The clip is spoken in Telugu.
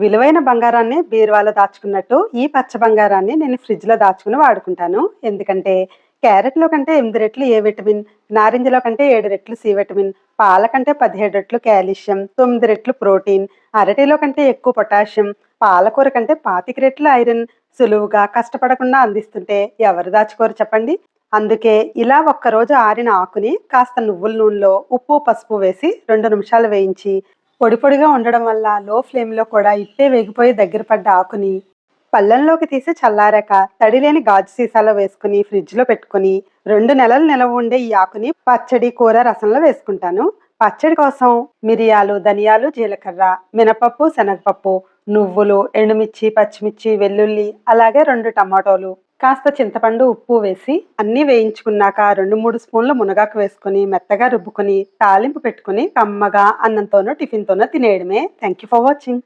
విలువైన బంగారాన్ని బీరువాలో దాచుకున్నట్టు ఈ పచ్చ బంగారాన్ని నేను ఫ్రిడ్జ్లో దాచుకుని వాడుకుంటాను. ఎందుకంటే క్యారెట్లో కంటే ఎనిమిది రెట్లు ఏ విటమిన్ నారింజలో కంటే ఏడు రెట్లు సి విటమిన్ పాల కంటే పదిహేడు రెట్లు కాల్షియం తొమ్మిది రెట్లు ప్రోటీన్ అరటిలో కంటే ఎక్కువ పొటాషియం పాలకూర కంటే పాతిక రెట్లు ఐరన్. సులువుగా కష్టపడకుండా అందిస్తుంటే ఎవరు దాచుకోరు చెప్పండి? అందుకే ఇలా ఒక్కరోజు ఆరిన ఆకుని కాస్త నువ్వుల నూనెలో ఉప్పు పసుపు వేసి రెండు నిమిషాలు వేయించి పొడి పొడిగా ఉండడం వల్ల లో ఫ్లేమ్లో కూడా ఇట్టే వేగిపోయి దగ్గర పడ్డ ఆకుని పళ్ళంలోకి తీసి చల్లారాక తడి లేని గాజు సీసాలో వేసుకుని ఫ్రిడ్జ్లో పెట్టుకుని రెండు నెలలు నిలవ ఉండే ఈ ఆకుని పచ్చడి కూర రసంలో వేసుకుంటాను. పచ్చడి కోసం మిరియాలు ధనియాలు జీలకర్ర మినపప్పు శనగపప్పు నువ్వులు ఎండుమిర్చి పచ్చిమిర్చి వెల్లుల్లి అలాగే రెండు టమాటోలు. కాస్త చింతపండు ఉప్పు వేసి అన్నీ వేయించుకున్నాక రెండు మూడు స్పూన్లు మునగాకు వేసుకుని మెత్తగా రుబ్బుకొని తాలింపు పెట్టుకుని కమ్మగా అన్నంతోనో టిఫిన్తోనో తినేయడమే. Thank you for watching